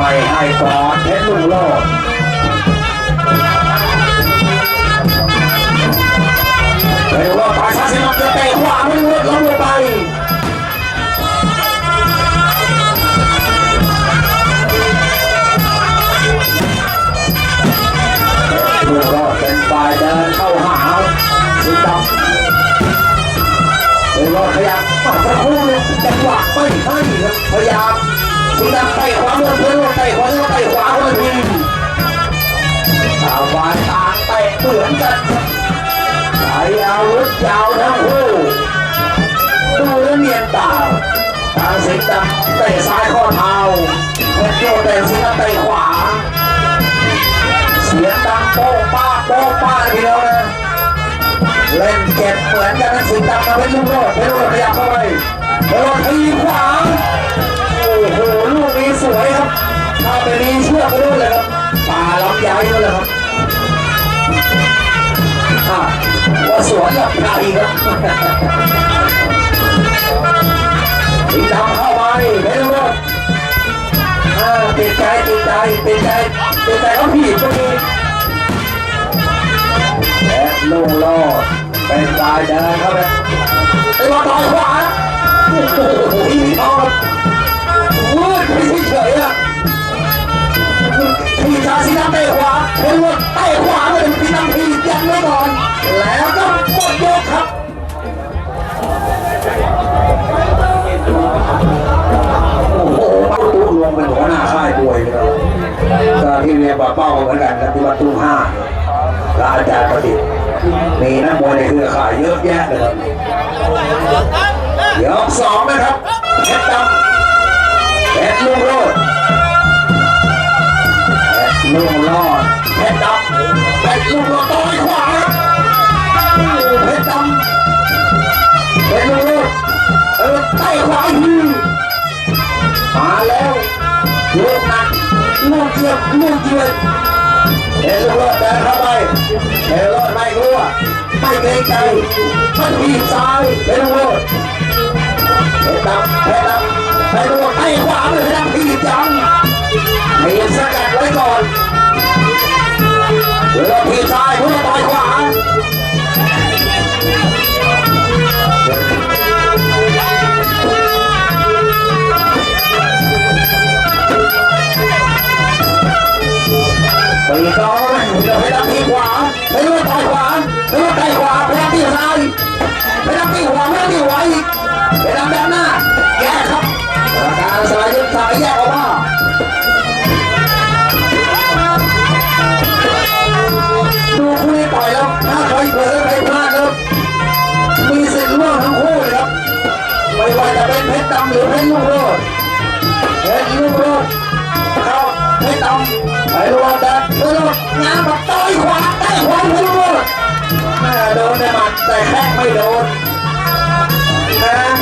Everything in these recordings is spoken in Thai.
ไม่ให้ก่อนเพชรลุงโลดเฮ้ยว่าปาชาสินับจะเตะขวาไม่รู้ล้มลงไปลูกก็เป็นฝ่ายเดินเข้าหาสิดำเฮ้ยว่าขยับปัดประคู่เลยจังหวะไม่ให้ครับพยายาม ดำเตะขวาเพื่อนเพื่อนเตะขวาเพื่อนเตะขวาเพื่อนทีตางฝ่ายต่างเตะเหมือนกันใช้อาวุธยาวทั้งคู่ดูแล้วเนียนตาทาสิดำเตะซ้ายข้อเท้าเพชรโยเตะสิดำเตะขวา เสียงดังโป๊ะป้าโป๊ะป้าทีเดียวนะเล่นเก็บเหมือนกันนะสิงดังมาเป็นลูกโลดเป็นลูกขยับเข้าไปโดนทีขวาโอ้โหลูกนี้ สวยครับถ้าเป็นนี้เชื่อไปด้วยเลยครับป่าลำไยนั่นแหละครับว่าสวนลำไยครครับสิงดำเข้าไปเป็นลูกโลดอ่าติดใจติดใจติดใจติดใจเขาผีก็มีและลุงโลดเป็นตายเดินเข้าไปไอ้ว่าต่อยขวาโอ้โหพี่ทองครับวืดไป เฉยๆอะพีชาสีน้ำเตะขวาเห็นว่าเตะขวาเลยพี่น้ำพียันไว้ก่อน แล้วก็หมดยกครับโอ้โหประตูรวมเป็นหัวหน้าค่ายมวยเลยครับก็ที่เรียนป่าเป้าเหมือนกันครับที่วัดตุ้ห้าและอาจารย์ประดิษฐ์มีนักมวยในเครือข่ายเยอะแยะเลยครับยกสองนะครับเพชรดำเพ ชรลุงโรดเพชรลุงรอดเพชรดำเพชรลุงโรดต่อยขวาโอ้โหเพชรดำเพชรลุงโรดเออไต่ขวาอีกทีมาแล้วลูกหนักลูกเกียบลูกเกียบเฮโรดเดินเข้าไปเฮโรดไม่กลัวไม่เกรงใจมันทีซ้ายเฮโรดเฮดำเฮดำ เฮโรดไอ้ขวาเลยเฮดำทีบจังมีสกัดไว้ก่อนเรดทีบซ้ายเพื่อต่อยขวาปีกองเดี๋ยวไปดักที่ขวาไปดูต่อยขวาไปดูต่อยขวาไปดักที่ซ้าย สายยึดสายแยกออกมาดูคู่นี้ต่อยแล้วถ้าใครเผลอใครพลาดครับมีสิทธิ์ร่วงทั้งคู่เลยครับไม่ว่าจะเป็นเพชรดำหรือเพชรลูกโลดเพชรลูกโลดเขาไม่ต้องไปรวมกันไปรวมงานแบบต่อยขวาใต้ขวาไปรลวมแม่โดนในหมัดแต่แข้ไม่โดนแม่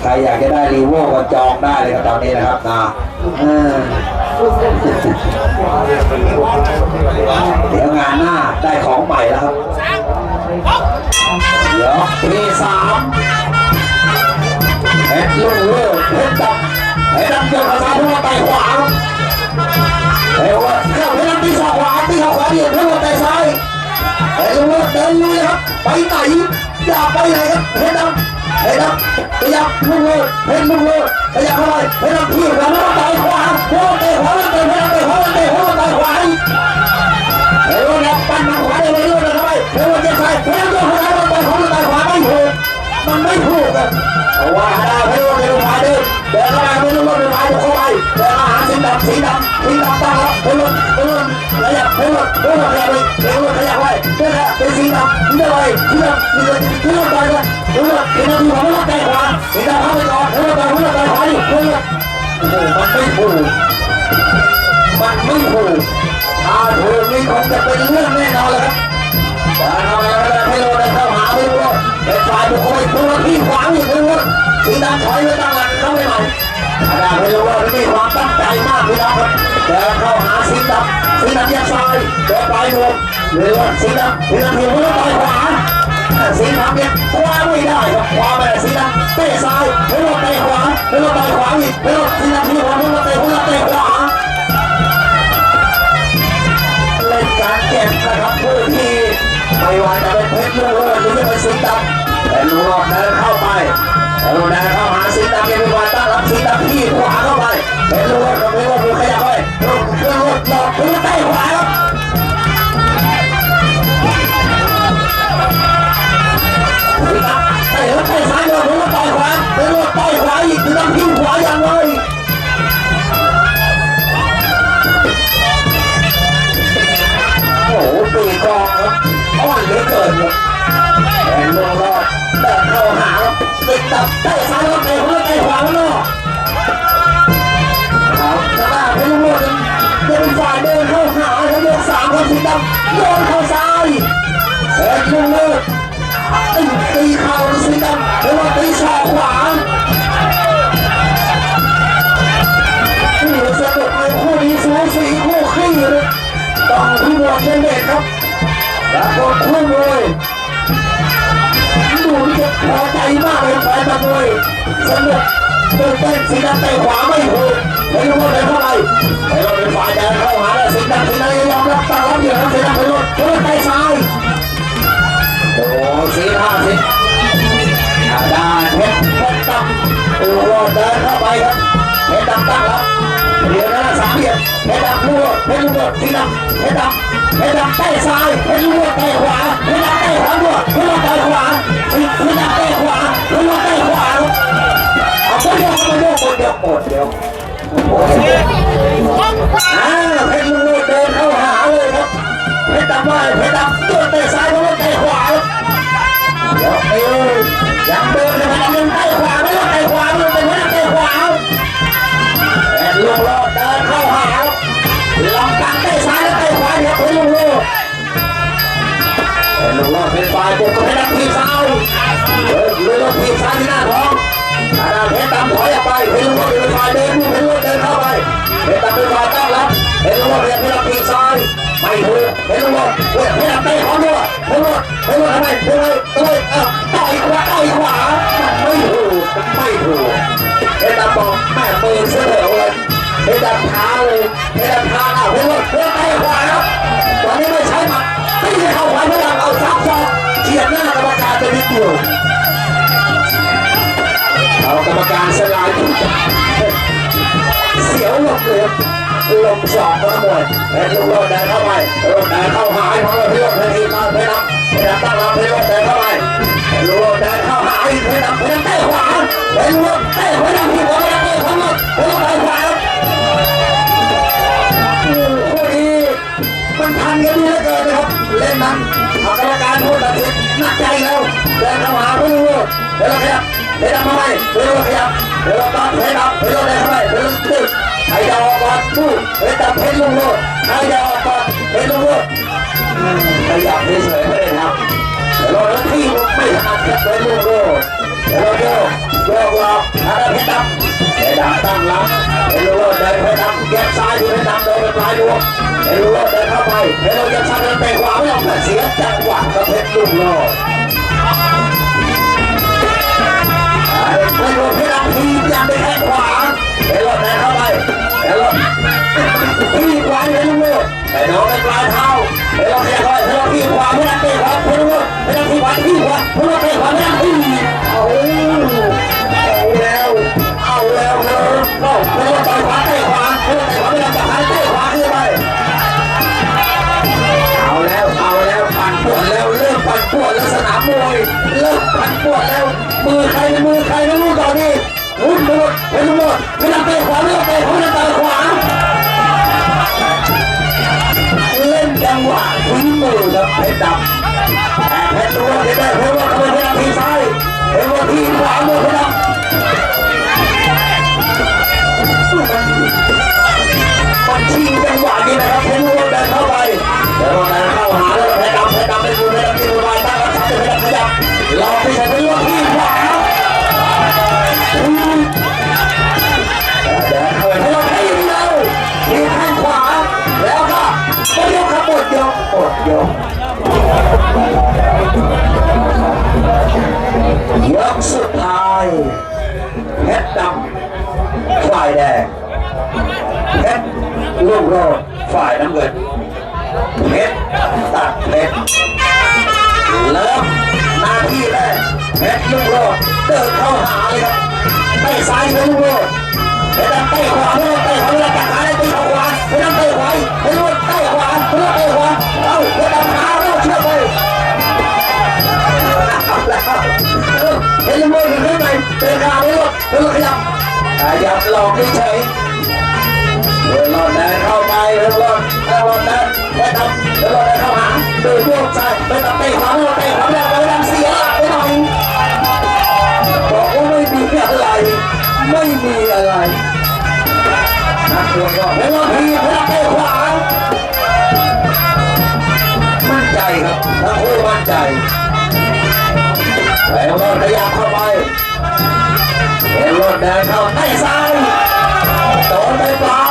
ใครอยากจะได้รีโว่ก็จองได้เลยครับตอนนี้นะครับนะเดี๋ยวงานหน้าได้ของใหม่แล้วครับ เดี๋ยวปีสามเพชรลุ่งเลิศเพชรดำเพชรดำเกี่ยวกับซายพุ่งไปขวาเดี๋วว่าเข้าเพชรดำตีขวาขวาตีขวาขวาเดี๋ยวพุ่งไปซ้ายเอชรลุ่เดินลุยครับ ไปไหนอย่าไปไหนครับเพชรดำ เพชรดำขยับลูกโลดเพชรลูกโลดขยับเข้าไปเพชรดำที่ขวาแล้วต่อยขวาโอ้เตะขวาแล้วเตะเพชรดำเตะขวาแล้วเตะขวาต่อยขวาเฮ้ยนะปั้นมาขวาเลยไม่รู้เลยทำไปเฮ้ยเจ๊ชายเพชรดำขวาแล้วต่อยขวาแล้วต่อยขวาไม่ถูกมันไม่ถูกอะเพราะว่าดาวเพชรดำเดินขวาเดินเดินเข้าไปเพชรดำเดินขวาเข้าไปเดินมาหาสี ดำสีดำสีดำตั้งแล้วเพชรดำเพชรดำขยับเพชรดำเพชรดำขยับไปเพชรดำขยับไว้เพชรดำเป็นสีดำนี่เลยสีดำนี่เลยเพชรดำไปเลยเพชรดำสีดำที่หัวมันต่อยขวาสีดำเข้าไปก่อนเพชรดำเพชรดำต่อยขวาอยู่เพชรดำโอ้โหมันไม่ถูกมันไม่ถูกถ้าถูกนี่คงจะเป็นเรื่องแน่นอนเลยครับแต่ทำไมไม่ได้ให้เราได้เข้าหาไม่รู้เป็นฝ่ายบุคคลผู้ที่ขวางอยู่ไม่รู้สีดำถอยไปตั้งหลักเข้าไปใหม่อาจารย์ไม่รู้ว่ามีความตั้ง เดินเข้าหาสีดำสีดำแยกซ้ายเดินไปรวมหรือสีดำสีดำถือว่าต่อยขวาสีดำเนี่ยคว้าไม่ได้ครับคว้าไม่ได้สีดำเตะซ้ายเหรือว่าเตะขวาเหรือว่าต่อยขวาอีกเหรือสีดำถือว่าหรือว่าเตะหรือว่าเตะขวาเล่นการเก็บนะครับผู้ที่ไม่ว่าจะเป็นเพชรลูกโลดหรือจะเป็นสีดำแต่ลูกเดินเข้าไป เหลือเกินครับแอนลงรอดเดินเข้าหาติดตับเตะซ้ายแล้วเตะหัวเตะขวาแล้วเนาะเอากระดาษให้ลูกโลดยังเป็นฝ่ายเดินเข้าหาแล้วยกสามครับสีดำโยนเข้าซ้ายแอนลูกโลดตีตีเข่าสีดำแล้วว่าตีศอกขวานี่สนุกเลยคู่นี้สูสีคู่ขี้เลยต้องที่บวชเด็กครับ แล้วก็คู่มวยดูนี่จะพอใจมากเลยแฟนตะมวยสนุกตื่นเต้นสีดำเตะขวาไม่ถูกไม่รู้ว่าเป็นเท่าไหร่ไม่รู้เป็นฝ่ายแดงเข้าหาแล้วสีดำสีดำยอมรับตั้งรับอยู่ครับสีดำไปรถรถเตะซ้ายโอ้สีห้าสิอาดาเพชรเพชรดำโอ้โหเดินเข้าไปครับเพชรดำตั้งรับเดี๋ยวนะ เหลี่ยมเพชรดำลูกเพชรลูกสีดำเพชรดำเพชรดำเตะซ้ายเพชรลูกเตะขวาเพชรดำเตะขวาด้วยเพชรลูกเตะขวาเพชรดำเตะขวาเพชรลูกเตะขวาเอาคนเดียวคนเดียวคนเดียวหมดเดียวอ่าเพชรลูกเดินเข้าหาเลยครับเพชรดำว่าเพชรดำตัวเตะซ้ายเพชรลูกเตะขวา ถูกเป็นลูกโลดเพชรเตะของด้วยเป็นลูกเป็นลูกทำไมเป็นลูกตัวเอ้าต่อยขวาต่อยขวาไม่ถูกไม่ถูกเอ็ดำบอกแม่ปืนเสนอเลยเอ็ดำท้าเลยเอ็ดำท้าเอาเพื่อนเพื่อนไปขวาครับตอนนี้ไม่ใช้หมัดตีเข้าขวาเพื่อนเอาซับซ้อนเฉียดหน้ากรรมการไปนิดเดียวเอากรรมการสลายเสียว เลยลมสองก็มวยแอนลูกโลดเดินเข้าไปโลดเดินเข้าหายของเราเพื่อนเพื่อนทีมมาเพื่อนนำเพื่อนตั้งรับเพื่อนเดินเข้าไปแอนลูกโลดเดินเข้าหายเพื่อนนำเพื่อนเตะขวาแอนลูกโลดเตะเพื่อนนำที่หัวเพื่อนเตะขวาเพื่อนเตะขวาโอ้โหคู่นี้มันพันกันดีเหลือเกินนะครับเล่นนั้นเอากรรมการพูดตัดสินหนักใจแล้วเดินเข้าหาเพื่อนลูกโลดเดินขยับเดินทำไมเดินขยับเดินตอนเดินเดินเดินเข้าไปเดินตึ๊ดใครจะออกก่อนพูดเฮ้ยจับเพชรลุงโลดใครจะออกก่อ นเพชรลุงโลดขยับเฉยๆไม่ได้ครับเดี๋ยวเราที่ไม่ถนัดเพชรลุงโลดเดี๋ยวเราโยกโยกหลอกอะไรเพชรดำเพชรดำตั้งรับเพชรลุงโลดเดินเพชรดำแยกซ้ายดูเพชรดำเดินไปปลายดวงเพชรลุงโลดเดินเข้าไปเพชรลุงแยกซ้ายเดินไปขวาไม่ยอมเสียจังหวะ เข้าไปเพชรลุงเลยลูกแต่โดนในปลายเท้าเดี๋ยวเราขยับเข้าไปเดี๋ยวเราที่ขวามไม่ได้เตะขวาเพชรลุงไม่ได้ที่ขวามที่ขวาเพชรลุงเตะขวามไม่ได้ที่เอาแล้วเอาแล้วครับเอาเพชรลุงต่อยขวาเตะขวาเพชรลุงเตะขวาไม่ได้จะหายเตะขวาขึ้นไปเอาแล้วเอาแล้วปั่นปวดแล้วเริ่มปั่นปวดแล้วสนามมวยเริ่มปั่นปวดแล้วมือใครมือใครไม่รู้ตอนนี้หุ่นไปหมดไปหมดไม่ต้องเตะขวาไม่ต้องเตะเขาไม่ต้องเตะขวา ทิ้งมือครับเพชรดำแต่เพชรล้ว่าจะได้เพชรว่าเขาเป็นเพชรทีซ้ายเพชรว่าทีขวามือเพชรดำ ยกยกสุดท้ายเพชรดำฝ่ายแดงเพชรลูกโรดฝ่ายน้ำเงินเพชรตัดเพชรเริ่มหน้าที่แรกเพชรลูกโรดเดินเข้าหาเลยครับเตะซ้ายเพชรลูกโรดเพชรเตะขวาเพชรเตะขวาเพชรจับขาเลยตีเข้างในเตะขาเพชรเพชรขยับขยับหลอกเฉยเดินรอดเดินเข้าไปเดินรอดเดินรอดเดินไปทำเดินรอดเดินเข้าหาเดินโยกซ้ายไปตัดเตะขวาเตะขวาแล้วไปทำเสียไปหน่อยบอกว่าไม่มีอะไร ไม่มีอะไรนักมวยก็เดินรอดทีเดินเตะขวามั่นใจครับทั้งคู่มั่นใจแล้วก็ขยับเข้าไป เดินเดินเข้าเตะซ้ายโดนไปเปล่า